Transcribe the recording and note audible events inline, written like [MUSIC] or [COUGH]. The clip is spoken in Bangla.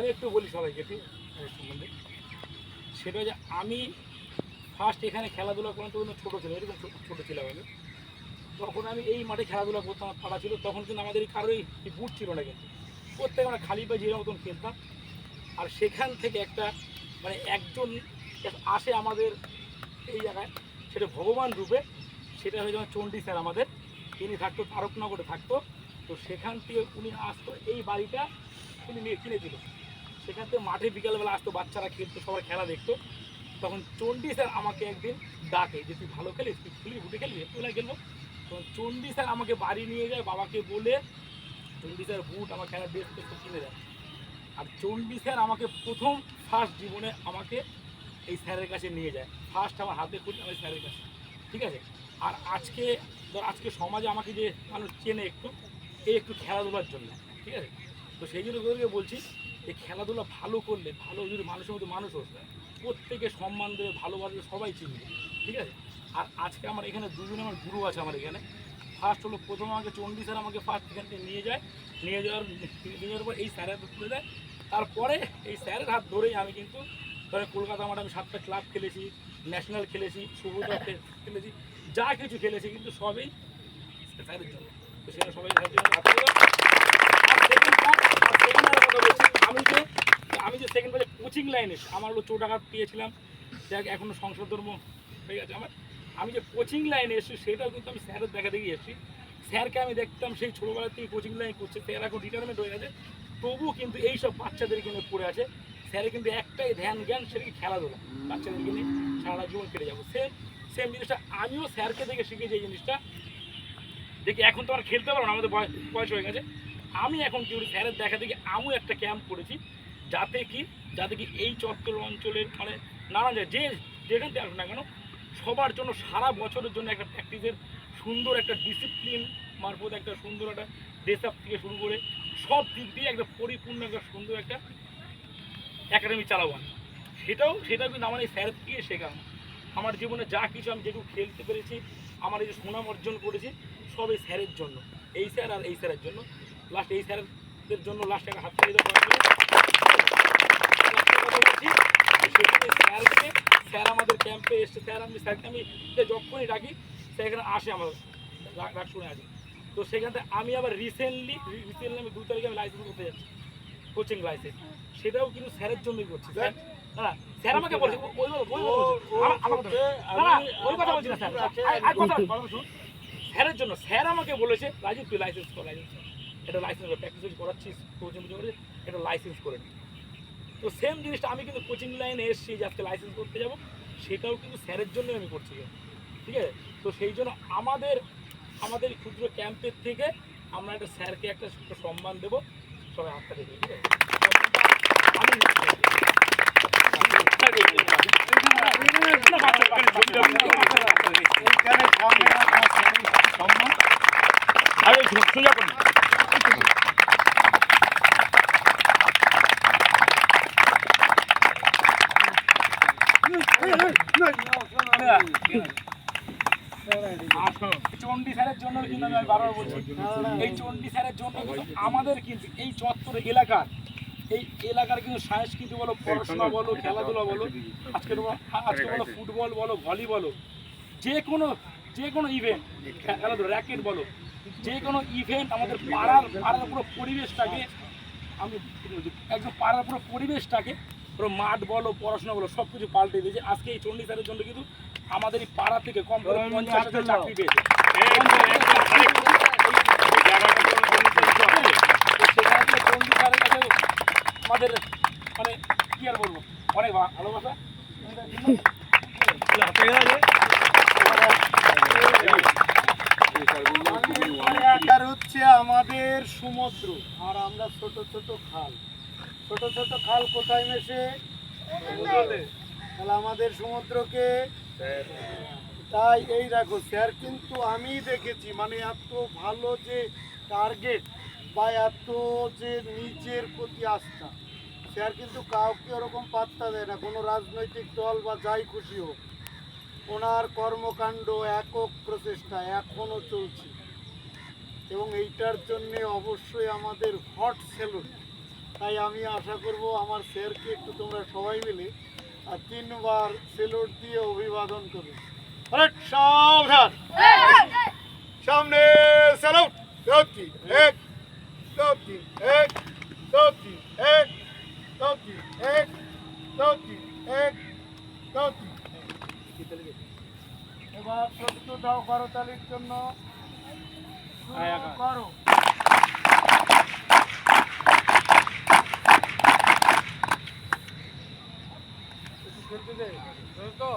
আমি একটু বলি সবাইকে সম্বন্ধে সেটা যে আমি ফার্স্ট এখানে খেলাধুলা করতাম তখন ছোটো ছিল, এরকম ছোট- ছিলাম আমি। তখন আমি এই মাঠে খেলাধুলা করতাম পাড়া ছিল, তখন কিন্তু আমাদের কারোই বুট ছিল না কিন্তু। প্রত্যেক আমরা খালি পায়ে যে মতন খেলতাম। আর সেখান থেকে একটা মানে একজন আসে আমাদের এই জায়গায়, সেটা ভগবান রূপে, সেটা হয়ে যেমন চণ্ডী স্যার আমাদের, তিনি থাকতো, তারকনগরে থাকতো। তো সেখান থেকে উনি আসতো, এই বাড়িটা উনি কিনেছিল। সেখান থেকে মাঠে বিকালবেলা আসতো, বাচ্চারা খেলতো, সবাই খেলা দেখতো। তখন চণ্ডী স্যার আমাকে একদিন ডাকে যে, তুই ভালো খেলিস? তুই খুলি ফুটে খেলবি? না খেলব তখন চণ্ডী স্যার আমাকে বাড়ি নিয়ে যায়, বাবাকে বলে, চণ্ডী স্যার বুট আমার খেলার ড্রেস সব কিনে দেয় আর চণ্ডী স্যার আমাকে প্রথম ফার্স্ট জীবনে আমাকে এই স্যারের কাছে নিয়ে যায়। ফার্স্ট আমার হাতে খুঁজে আমার স্যারের কাছে। ঠিক আছে? আর আজকে, ধর আজকে সমাজে আমাকে যে মানুষ চেনে একটু এই একটু খেলাধুলার জন্য। ঠিক আছে? তো সেই জন্য বলছি যে খেলাধুলা ভালো করলে, ভালো যদি মানুষের মধ্যে মানুষ হচ্ছে প্রত্যেকে সম্মান দেবে, ভালোবাসবে, সবাই চিনবে, ঠিক আছে? আর আজকে আমার এখানে দুজনে আমার গুরু আছে আমার এখানে। ফার্স্ট হলো প্রথম আমাকে চণ্ডী স্যার আমাকে ফার্স্ট এখান থেকে নিয়ে যায়। নিয়ে যাওয়ার নিয়ে যাওয়ার পর এই স্যারের হাতে তুলে দেয়। তারপরে এই স্যারের হাত ধরেই আমি কিন্তু ধরে কলকাতা মাঠে আমি সাতটা ক্লাব খেলেছি ন্যাশনাল খেলেছি, সুভদ্রা খেলেছি, যা কিছু খেলেছি, কিন্তু সবই স্যারের জন্য। তো সেটা সবাই আমি যে আমি যে সেকেন্ড বাজে কোচিং লাইনে আমার হলো চোট আঘাত পেয়েছিলাম। দেখ, এখনও সংসদ ধর্ম হয়ে গেছে। আমার, আমি যে কোচিং লাইনে এসেছি, সেটাও কিন্তু আমি স্যারের দেখা দেখি এসেছি। স্যারকে আমি দেখতাম সেই ছোটোবেলা থেকে কোচিং লাইন করছে। স্যার এখন রিটায়ারমেন্ট হয়ে গেছে। তবুও কিন্তু এই সব বাচ্চাদেরকে নিয়ে পড়ে আছে। স্যারের কিন্তু একটাই ধ্যান, জ্ঞান সেটা কি খেলাধুলা। বাচ্চাদেরকে নিয়ে সারা জীবন কেটে যাব। সেম সেম জিনিসটা আমিও স্যারকে দেখে শিখেছি এই জিনিসটা। দেখি এখন তো আর খেলতে পারব না, আমাদের বয়স বয়স হয়ে গেছে আমি এখন কি স্যারের দেখা দেখি আমিও একটা ক্যাম্প করেছি, যাতে কি যাতে কি এই চত্বর অঞ্চলের মানে নানা জায়গায় যে যেখান থেকে আসুক না কেন, সবার জন্য সারা বছরের জন্য একটা প্র্যাকটিসের সুন্দর একটা ডিসিপ্লিন মারফত একটা সুন্দর একটা ড্রেস আপ থেকে শুরু করে সব দিক দিয়ে একটা পরিপূর্ণ একটা সুন্দর একটা একাডেমি চালাবো। সেটাও সেটাও কিন্তু আমার এই স্যার থেকে শেখা আমার জীবনে যা কিছু আমি যেটুকু খেলতে পেরেছি, আমার এই যে সুনাম অর্জন করেছি সব এই স্যারের জন্য এই স্যার আর এই স্যারের জন্য লাস্ট এই স্যারের জন্য লাস্ট একটা হাত তালি স্যারকে স্যার আমাদের ক্যাম্পে এসছে স্যার আমি স্যারকে আমি যখনই ডাকি স্যার এখানে আসে আমার ডাক শুনে আসে তো সেখান থেকে আমি আবার রিসেন্টলি রিসেন্টলি আমি দু তারিখে আমি লাইসেন্স করতে যাচ্ছি কোচিং লাইসেন্স সেটাও কিন্তু স্যারের জন্যই করছি স্যার স্যার আমাকে বলছে ওই কথা বলছি না স্যার। স্যারের জন্য স্যার আমাকে বলেছে রাজীব তুই লাইসেন্স কর লাইসেন্স এটা লাইসেন্স প্র্যাকটিস করাচ্ছিস কোচিং কোচিং এটা লাইসেন্স করে নি। তো সেম জিনিসটা আমি কিন্তু কোচিং লাইনে এসেছি যে আজকে লাইসেন্স করতে যাব সেটাও কিন্তু স্যারের জন্যই আমি করছি। ঠিক আছে? তো সেই জন্য আমাদের আমাদের ক্ষুদ্র ক্যাম্পের থেকে আমরা একটা স্যারকে একটা সম্মান দেবো। সবাই হাতটা দেবে ঠিক আছে? আমি এইখানে সামনে আমার শ্রেণির সম্মান আরে সোজা করুন জন্য কিন্তু আমি বারবার এই স্যারের জন্য আমাদের কিন্তু এই এলাকার এই এলাকার কিন্তু বলো, পড়াশোনা বলো, খেলাধুলা বলো, আজকে বলো ফুটবল বলো যে কোনো যে কোনো ইভেন্ট খেলাধুলা র্যাকেট বলো যে কোনো ইভেন্ট আমাদের পাড়ার পাড়ার পুরো পরিবেশটাকে আমি একদম পাড়ার পুরো পরিবেশটাকে পুরো মাঠ বলো পড়াশোনা বলো সব কিছু পাল্টে দিয়েছে। আজকে এই চণ্ডী স্যারের জন্য কিন্তু আমাদের এই পাড়া থেকে কম করে পঞ্চাশ হাজার চাকরি পেয়েছে। চণ্ডী স্যারের কাছে আমাদের মানে কি আর বলব? অনেক ভালোবাসা। [LAUGHS] হচ্ছে আমাদের সমুদ্র, আর আমরা ছোট ছোট খাল। ছোট ছোট খাল কোথায় মেশে। তাহলে আমাদের সমুদ্রকে, তাই এই দেখো, স্যার, কিন্তু আমি দেখেছি মানে এত ভালো যে টার্গেট বা এত যে নিজের প্রতি আস্থা, স্যার কিন্তু কাউকে ওরকম পাত্তা দেয় না। কোনো রাজনৈতিক দল বা যাই খুশি হোক, ওনার কর্মকাণ্ড একক প্রচেষ্টা এখনও চলছে। এবং এইটার জন্য অবশ্যই আমাদের হট সেলুন। তাই আমি আশা করব আমার স্যারকে একটু তোমরা সবাই মিলে, আর তিনবার সেলুট দিয়ে অভিবাদন করবে সাবধান। সামনে স্যালুট দৌড়ি এক দৌড়ি এক দৌড়ি এক দৌড়ি এক দৌড়ি এক দৌড়ি এবার প্রস্তুত দাও করতালির জন্য। আয় আকাশ। করো খেলতে দে তো